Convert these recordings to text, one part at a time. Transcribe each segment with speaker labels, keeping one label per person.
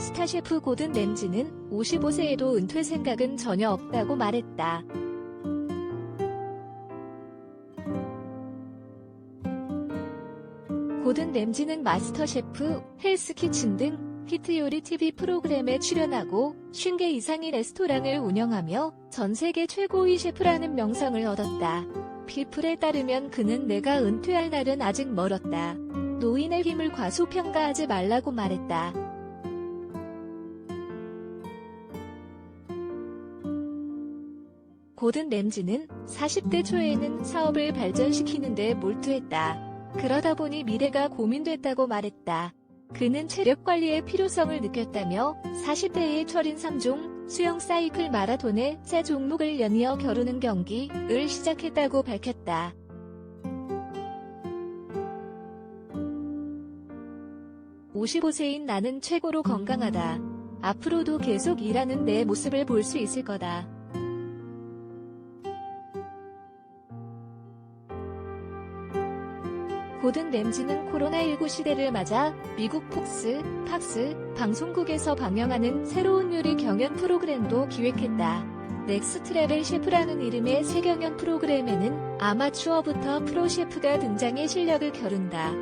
Speaker 1: 스타셰프 고든 램지는 55세에도 은퇴 생각은 전혀 없다고 말했다. 고든 램지는 마스터 셰프, 헬스 키친 등 히트 요리 TV 프로그램에 출연하고 50개 이상의 레스토랑을 운영하며 전 세계 최고의 셰프라는 명성을 얻었다. 피플에 따르면 그는 내가 은퇴할 날은 아직 멀었다. 노인의 힘을 과소평가하지 말라고 말했다. 고든 램지는 40대 초에는 사업을 발전시키는 데 몰두했다. 그러다 보니 미래가 고민됐다고 말했다. 그는 체력 관리의 필요성을 느꼈다며 40대의 철인 3종 수영 사이클 마라톤의 세 종목을 연이어 겨루는 경기를 시작했다고 밝혔다. (55세인) 나는 최고로 건강하다. 앞으로도 계속 일하는 내 모습을 볼 수 있을 거다. 고든 램지는 코로나19 시대를 맞아 미국 폭스, 팍스 방송국에서 방영하는 새로운 요리 경연 프로그램도 기획했다. 넥스트 레벨 셰프라는 이름의 새 경연 프로그램에는 아마추어부터 프로 셰프가 등장해 실력을 겨룬다.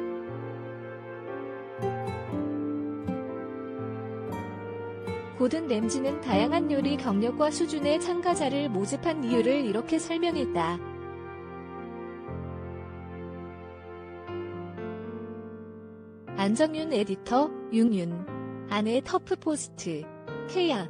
Speaker 1: 고든 램지는 다양한 요리 경력과 수준의 참가자를 모집한 이유를 이렇게 설명했다. 안정윤 에디터, 윤윤. 아내 터프 포스트. 케야.